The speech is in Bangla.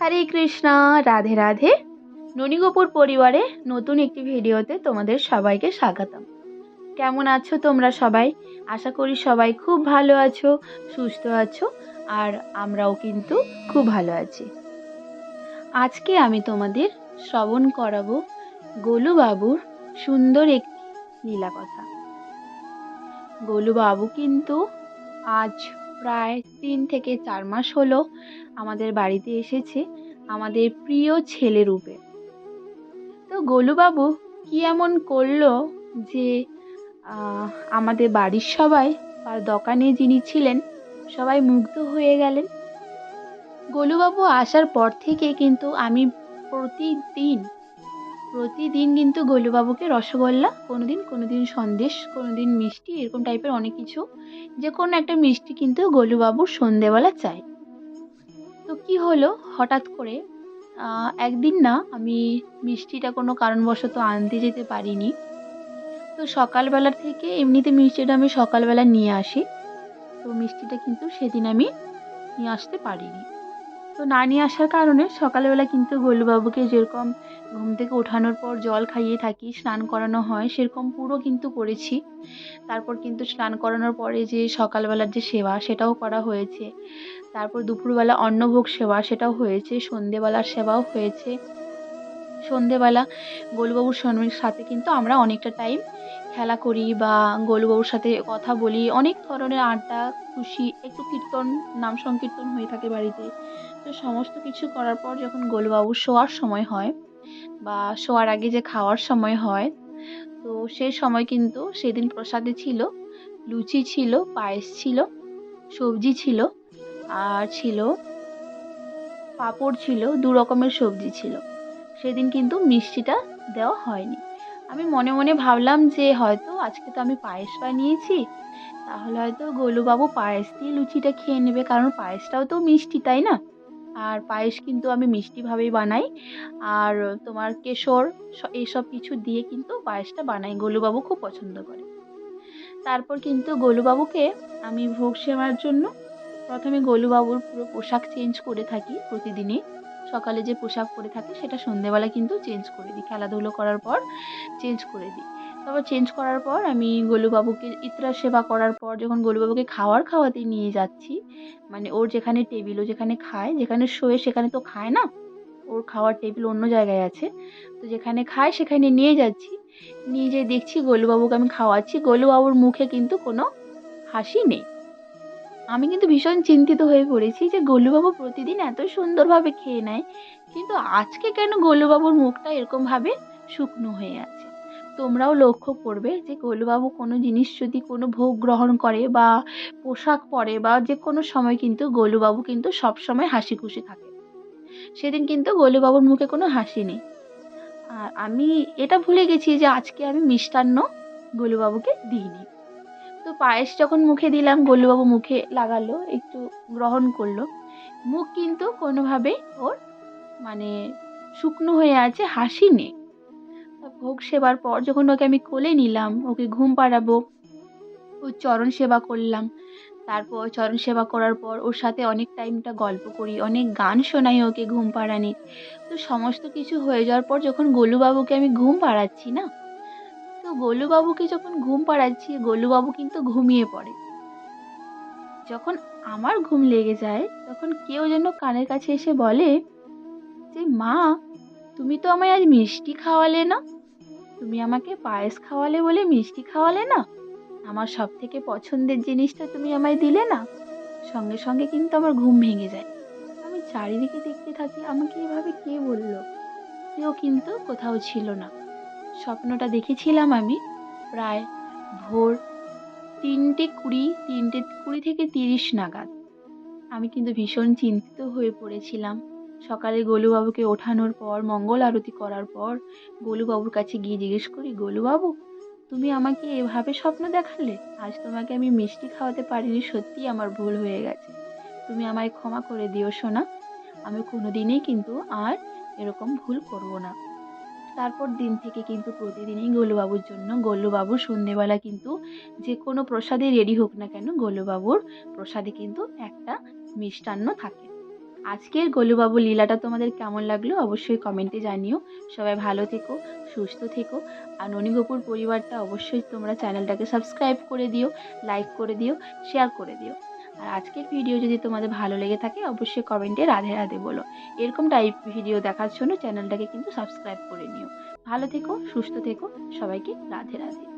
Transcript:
হরে কৃষ্ণা, রাধে রাধে। ননীগোপুর পরিবারে নতুন একটি ভিডিওতে তোমাদের সবাইকে স্বাগতম। কেমন আছো তোমরা সবাই? আশা করি সবাই খুব ভালো আছো, সুস্থ আছো, আর আমরাও কিন্তু খুব ভালো আছি। আজকে আমি তোমাদের শ্রবণ করাবো গোলুবাবুর সুন্দর একটি লীলা কথা। গোলুবাবু কিন্তু আজ প্রায় তিন থেকে চার মাস হলো আমাদের বাড়িতে এসেছে আমাদের প্রিয় ছেলে রূপে। তো গোলুবাবু কি এমন করল যে আমাদের বাড়ির সবাই বা দোকানে যিনি ছিলেন সবাই মুগ্ধ হয়ে গেলেন। গোলুবাবু আসার পর থেকে কিন্তু আমি প্রতিদিন প্রতিদিন কিন্তু গোলুবাবুকে রসগোল্লা, কোনোদিন কোনোদিন সন্দেশ, কোনোদিন মিষ্টি, এরকম টাইপের অনেক কিছু। যে কোনো একটা মিষ্টি কিন্তু গোলুবাবুর সন্ধেবেলা চাই তো কি হলো? হঠাৎ করে একদিন না, আমি মিষ্টিটা কোনো কারণবশত আনতে যেতে পারিনি। তো সকালবেলা থেকে এমনিতে মিষ্টিটা আমি সকালবেলা নিয়ে আসি। তো মিষ্টিটা কিন্তু সেদিন আমি নিয়ে আসতে পারিনি। তো না নিয়ে আসার কারণে সকালবেলা কিন্তু গোলুবাবুকে যেরকম ঘুম থেকে ওঠানোর পর জল খাইয়ে থাকি, স্নান করানো হয়, সেরকম পুরো কিন্তু করেছি। তারপর কিন্তু স্নান করানোর পরে যে সকালবেলার যে সেবা, সেটাও করা হয়েছে। তারপর দুপুরবেলা অন্নভোগ সেবা, সেটাও হয়েছে, সন্ধেবেলার সেবাও হয়েছে। সন্ধেবেলা গোলবাবুর সঙ্গে সাথে কিন্তু আমরা অনেকটা টাইম খেলা করি বা গোলবাবুর সাথে কথা বলি। অনেক ধরনের আড্ডা, খুশি, একটু কীর্তন, নাম সংকীর্তন হয়ে থাকে বাড়িতে। তো সমস্ত কিছু করার পর যখন গোলুবাবুর শোয়ার সময় হয় বা শোয়ার আগে যে খাওয়ার সময় হয়, তো সেই সময় কিন্তু সেদিন প্রসাদে ছিল, লুচি ছিল, পায়েস ছিল, সবজি ছিল, আর ছিল পাঁপড় ছিল, দু রকমের সবজি ছিল। সেদিন কিন্তু মিষ্টিটা দেওয়া হয়নি। আমি মনে মনে ভাবলাম যে হয়তো আজকে তো আমি পায়েস বানিয়েছি, তাহলে হয়তো গোলুবাবু পায়েস দিয়ে লুচিটা খেয়ে নেবে, কারণ পায়েসটাও তো মিষ্টি, তাই না? আর পায়েস কিন্তু আমি মিষ্টিভাবেই বানাই। আর তোমার কেশর এইসব কিছু দিয়ে কিন্তু পায়েসটা বানাই। গোলুবাবু খুব পছন্দ করে। তারপর কিন্তু গোলুবাবুকে আমি ভোগ সেবার জন্য প্রথমে গোলুবাবুর পুরো পোশাক চেঞ্জ করে থাকি প্রতিদিনই। সকালে যে পোশাক পরে থাকে সেটা সন্ধেবেলা কিন্তু চেঞ্জ করে দিই। খেলাধুলো করার পর চেঞ্জ করে দিই। তারপর চেঞ্জ করার পর আমি গোলুবাবুকে ইতরা সেবা করার পর যখন গোলুবাবুকে খাওয়ার খাওয়াতে নিয়ে যাচ্ছি মানে ওর যেখানে টেবিল ও যেখানে খায়, যেখানে শোয়ে সেখানে তো খায় না, ওর খাওয়ার টেবিল অন্য জায়গায় আছে, তো যেখানে খায় সেখানে নিয়ে যাচ্ছি, নিয়ে যেয়ে দেখছি গোলুবাবুকে আমি খাওয়াচ্ছি, গোলুবাবুর মুখে কিন্তু কোনো হাসি নেই। আমি কিন্তু ভীষণ চিন্তিত হয়ে পড়েছি যে গোলুবাবু প্রতিদিন এত সুন্দরভাবে খেয়ে নেয়, কিন্তু আজকে কেন গোলুবাবুর মুখটা এরকমভাবে শুকনো হয়ে আছে? তোমরাও লক্ষ্য করবে যে গোলুবাবু কোনো জিনিস যদি কোনো ভোগ গ্রহণ করে বা পোশাক পরে বা যে কোনো সময় কিন্তু গোলুবাবু কিন্তু সব সময় হাসি খুশি থাকে। সেদিন কিন্তু গোলুবাবুর মুখে কোনো হাসি নেই। আর আমি এটা ভুলে গেছি যে আজকে আমি মিষ্টান্ন গোলুবাবুকে দিইনি। তো পায়েস যখন মুখে দিলাম, গোলুবাবু মুখে লাগালো, একটু গ্রহণ করল। মুখ কিন্তু কোনোভাবেই ওর মানে শুকনো হয়ে আছে, হাসি নেই। ভোগ সেবার পর যখন ওকে আমি কোলে নিলাম, ওকে ঘুম পাড়াবো ওর চরণ সেবা করলাম। তারপর চরণ সেবা করার পর ওর সাথে অনেক টাইমটা গল্প করি, অনেক গান শোনাই ওকে ঘুম পাড়ানির তো সমস্ত কিছু হয়ে যাওয়ার পর যখন গোলুবাবুকে আমি ঘুম পাড়াচ্ছি না, তো গোলুবাবুকে যখন ঘুম পাড়াচ্ছি, গোলুবাবু কিন্তু ঘুমিয়ে পড়ে। যখন আমার ঘুম লেগে যায়, তখন কেউ যেন কানের কাছে এসে বলে যে, মা তুমি তো আমায় আজ মিষ্টি খাওয়ালে না? তুমি আমাকে পায়েস খাওয়ালে বলে মিষ্টি খাওয়ালে না? আমার সব থেকে পছন্দের জিনিসটা তুমি আমায় দিলে না? সঙ্গে সঙ্গে কিন্তু আমার ঘুম ভেঙে যায়। আমি চারিদিকে দেখতে থাকি, আমাকে এভাবে কে বলল? কেউ কিন্তু কোথাও ছিল না। স্বপ্নটা দেখেছিলাম আমি প্রায় ভোর তিনটে কুড়ি তিনটে কুড়ি থেকে তিরিশ নাগাদ। আমি কিন্তু ভীষণ চিন্তিত হয়ে পড়েছিলাম। সকালে গোলুবাবুকে ওঠানোর পর, মঙ্গল আরতি করার পর, গোলুবাবুর কাছে গিয়ে জিজ্ঞেস করি, গোলুবাবু, তুমি আমাকে এভাবে স্বপ্ন দেখালে? আজ তোমাকে আমি মিষ্টি খাওয়াতে পারিনি, সত্যিই আমার ভুল হয়ে গেছে। তুমি আমায় ক্ষমা করে দিও, সোনা। আমি কোনো দিনই কিন্তু আর এরকম ভুল করব না। তারপর দিন থেকে কিন্তু প্রতিদিনই গোলুবাবুর জন্য গোলুবাবু সন্ধেবেলা কিন্তু যে কোনো প্রসাদে রেডি হোক না কেন, গোলুবাবুর প্রসাদে কিন্তু একটা মিষ্টান্ন থাকে। আজকের গোলুবাবু লীলাটা তোমাদের কেমন লাগল অবশ্যই কমেন্টে জানিও। সবাই ভালো থেকো, সুস্থ থেকো। আর ননীগোপুর পরিবারটা অবশ্যই তোমরা চ্যানেলটাকে সাবস্ক্রাইব করে দিও, লাইক করে দিও, শেয়ার করে দিও। আর আজকের ভিডিও যদি তোমাদের ভালো লেগে থাকে অবশ্যই কমেন্টে রাধে রাধে বলো। এরকম টাইপ ভিডিও দেখার জন্য চ্যানেলটাকে কিন্তু সাবস্ক্রাইব করে নিও। ভালো থেকো, সুস্থ থেকো, সবাইকে রাধে রাধে।